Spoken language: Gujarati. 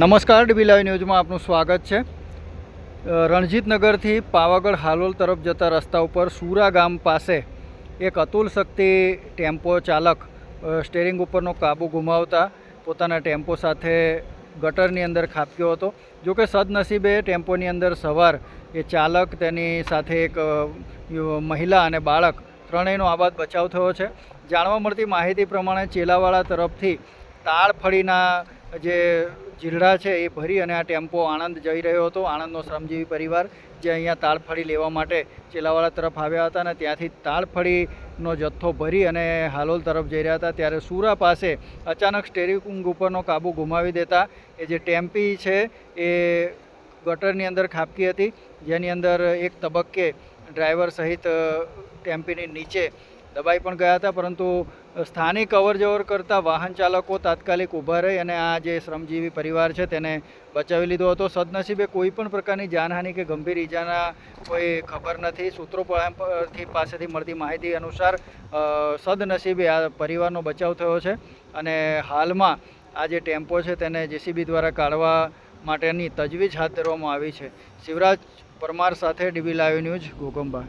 નમસ્કાર ડીબી લાઈવ ન્યૂઝમાં આપનું સ્વાગત છે. રણજીતનગરથી પાવાગઢ હાલોલ તરફ જતા રસ્તા ઉપર સુરા ગામ પાસે એક અતુલ શક્તિ ટેમ્પો ચાલક સ્ટેરિંગ ઉપરનો કાબુ ગુમાવતા પોતાના ટેમ્પો સાથે ગટરની અંદર ખાબક્યો હતો. જો કે સદનસીબે ટેમ્પોની અંદર સવાર એ ચાલક, તેની સાથે એક મહિલા અને બાળક ત્રણેયનો આબાદ બચાવ થયો છે. જાણવા મળતી માહિતી પ્રમાણે ચેલાવાળા તરફથી તાળફળીના જે જીરડા છે એ ભરી અને આ ટેમ્પો આણંદ જઈ રહ્યો હતો, આણંદનો શ્રમજીવી પરિવાર, જે અહીંયા તાળફળી લેવા માટે ચેલાવાળા તરફ આવ્યા હતા અને ત્યાંથી તાળફળીનો જથ્થો ભરી અને હાલોલ તરફ જઈ રહ્યા હતા. ત્યારે સુરા પાસે અચાનક સ્ટેરિંગ ઉપરનો કાબુ ગુમાવી દેતા એ જે ટેમ્પી છે એ ગટરની અંદર ખાબકી હતી, જેની અંદર એક તબક્કે ડ્રાઈવર સહિત ટેમ્પીની નીચે દબાઈ પણ ગયા હતા, પરંતુ સ્થાનિક અવર જવર કરતા વાહન ચાલકો તાત્કાલિક ઊભા રહી અને આ જે શ્રમજીવી પરિવાર છે તેને બચાવી લીધો હતો. સદનસીબે કોઈ પણ પ્રકારની જાનહાનિ કે ગંભીર ઈજાના કોઈ ખબર નથી. સૂત્રો પાસેથી મળતી માહિતી અનુસાર સદનસીબે આ પરિવારનો બચાવ થયો છે અને હાલમાં આ જે ટેમ્પો છે તેને જેસીબી દ્વારા કાઢવા માટેની તજવીજ હાથ ધરવામાં આવી છે. શિવરાજ પરમાર સાથે ડીબી લાઈવ ન્યૂઝ ઘોગંબા